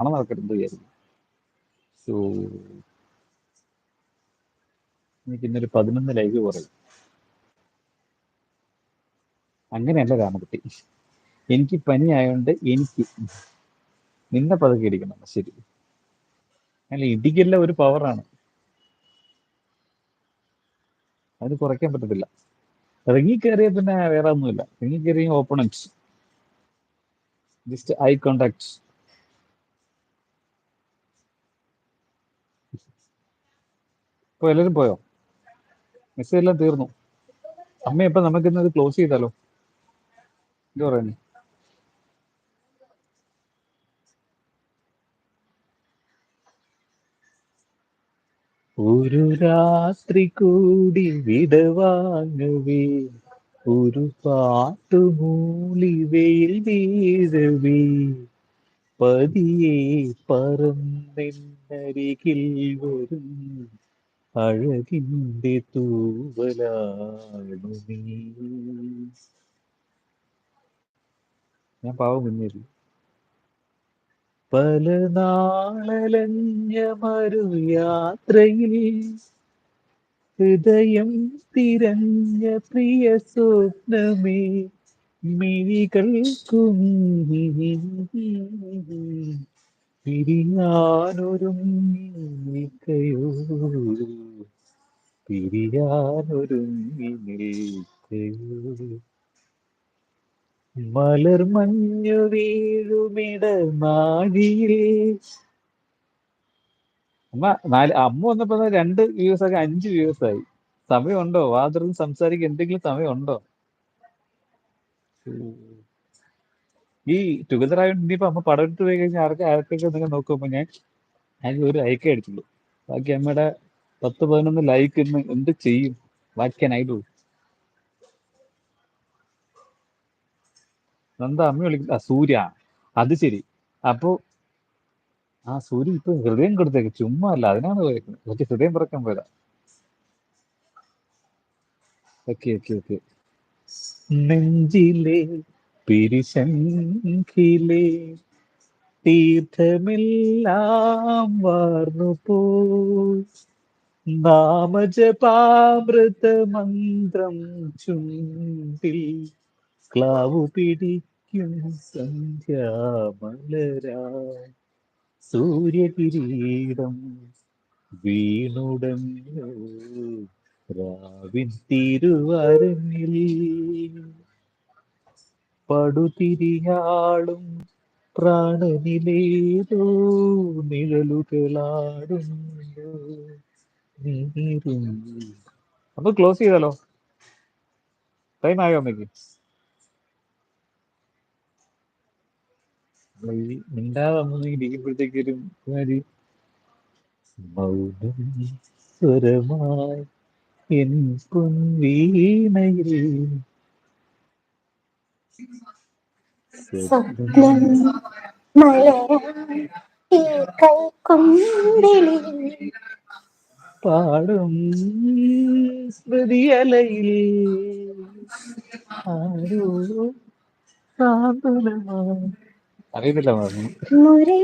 നടക്കരുത് വിചാരിക്കും സോ എനിക്ക് ഇന്നൊരു പതിനൊന്ന് ലൈവ് പറയും അങ്ങനെയല്ല രാമകുട്ടി എനിക്ക് പനി എനിക്ക് നിന്നെ പതുക്കെ ഇടിക്കണം. ശരി. അല്ല ഇടിക്കല്ല ഒരു പവറാണ്. അത് കുറയ്ക്കാൻ പറ്റത്തില്ല. ഇറങ്ങി പിന്നെ വേറെ ഒന്നുമില്ല. ഇറങ്ങി ഓപ്പണൻസ്. ജസ്റ്റ് ഐ കോണ്ടാക്ട് ഇപ്പൊ എല്ലാവരും പോയോ? മെസ്സേജ് എല്ലാം തീർന്നു. അമ്മ ഇപ്പൊ നമുക്ക് ഇന്നത് ക്ലോസ് ചെയ്താലോ? എന്ത് പറയുന്നു? ഒരു രാത്രി കൂടി വിടവാങ്ങവേ ഒരു പാട്ടുമൂളി വെയിൽ വീഴവേ. പതിയെ പറന്നെന്നരികിൽ വരും അഴകിന്റെ തൂവലാണു നീ. ഞാൻ പാവം കുഞ്ഞില്ല പല നാളലഞ്ഞ മരു യാത്രയിൽ ഹൃദയം തിരഞ്ഞ പ്രിയ സ്വപ്നമേ മിഴികൾക്കും പിരിയാനൊരുങ്ങിക്കയോ പിരിയാനൊരുങ്ങി മലർ മഞ്ഞു വീഴുമിട നാഴിയിൽ. അമ്മ നാല് അമ്മ വന്നപ്പോ രണ്ട് വ്യൂസ് ഒക്കെ അഞ്ച് വ്യൂസ് ആയി. സമയമുണ്ടോ? വാതിർന്ന് സംസാരിക്കാൻ എന്തെങ്കിലും സമയമുണ്ടോ? ഈ ടുഗദർ ആയതുകൊണ്ട് ഇനിയിപ്പോ അമ്മ പടം എടുത്ത് പോയി കഴിഞ്ഞാൽ ആർക്ക് ആർക്കൊക്കെ നിങ്ങൾ നോക്കുമ്പോ ഞാൻ ഞാൻ ഒരു ലൈക്കേ അടിച്ചുള്ളൂ. ബാക്കി അമ്മയുടെ പത്ത് പതിനൊന്ന് ലൈക്ക് ഇന്ന് എന്ത് ചെയ്യും? വാട്ട് ക്യാൻ ഐ ഡു എന്താ അമ്മ വിളിക്കുന്നത്? ആ സൂര്യ. അത് ശരി. അപ്പോ ആ സൂര്യ ഇപ്പൊ ഹൃദയം കൊടുത്തേക്ക്. ചുമ്മാ അല്ല അതിനാണ് പോയേക്കുന്നത് മറ്റേ ഹൃദയം പറക്കാൻ പോയതാ. ഓക്കെ ഓക്കെ ഓക്കെ നെഞ്ചിലെ പിരിശങ്കിലെ തീർത്ഥമെല്ലാം വാർന്നു പോയി. നാമജപാമൃത മന്ത്രം ചുണ്ടിൽ ക്ലാവു പിടിക്കും സന്ധ്യാമലരാ സൂര്യകിരീടം വീണുടഞ്ഞു. രാവിൻ തിരുവരങ്ങിൽ പടുതിരിയാളും പ്രാണനിലേതോ നിഴലുകളാടുന്നു നീറും അപ്പൊ ക്ലോസ് ചെയ്താലോ? ടൈം ആയോ അമ്മയ്ക്ക്? മിണ്ടാതെ ഒരു മൗനം സ്വരമായി എൻ സ്വപ്നം ഈ പാടും സ്മൃതിയലയിൽ അറിയത്തില്ല ദൂരെ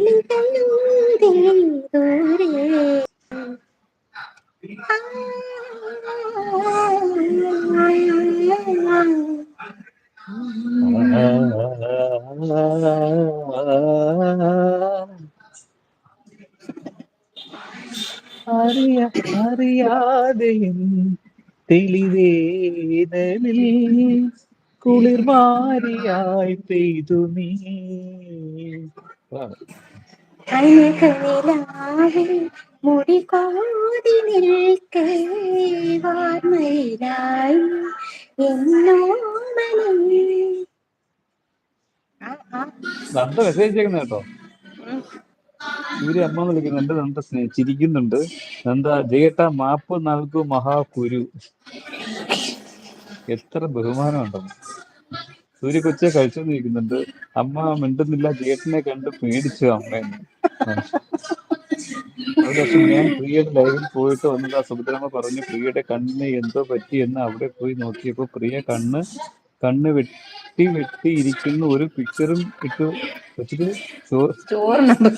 അറിയ അറിയാതെ തെളിവേനലിൽ കുളിർമാരിയായി പെയ്തു നീ. മുടി കോതി നിൽക്കേ വാർമയിലായി എന്നോമലേ ആ ആ നന്ദ മെസ്സേജ് ചെയ്യുന്നത് കേട്ടോ. സൂര്യ അമ്മ വിളിക്കുന്നുണ്ട് നന്ദ ചിരിക്കുന്നുണ്ട്. നന്ദ ജയേട്ട മാപ്പ് നൽകു മഹാകുരു എത്ര ബഹുമാനം ഉണ്ടെന്ന് സൂര്യ കൊച്ചെ കഴിച്ചെന്ന് നിൽക്കുന്നുണ്ട് അമ്മ മിണ്ടുന്നില്ല ജയേട്ടനെ കണ്ട് പേടിച്ചു അമ്മയെന്ന് ഞാൻ പ്രിയയുടെ ലൈവിൽ പോയിട്ട് വന്നത്. ആ സുഭദ്രമ്മ പറഞ്ഞു പ്രിയയുടെ കണ്ണിന് എന്തോ പറ്റി? എന്ന് അവിടെ പോയി നോക്കിയപ്പോ പ്രിയ കണ്ണ് കണ്ണ് വെട്ടി വെട്ടി ഇരിക്കുന്ന ഒരു പിക്ചറും ഇട്ട് വെച്ചിട്ട് ചോറ് ചോറിനുണ്ട്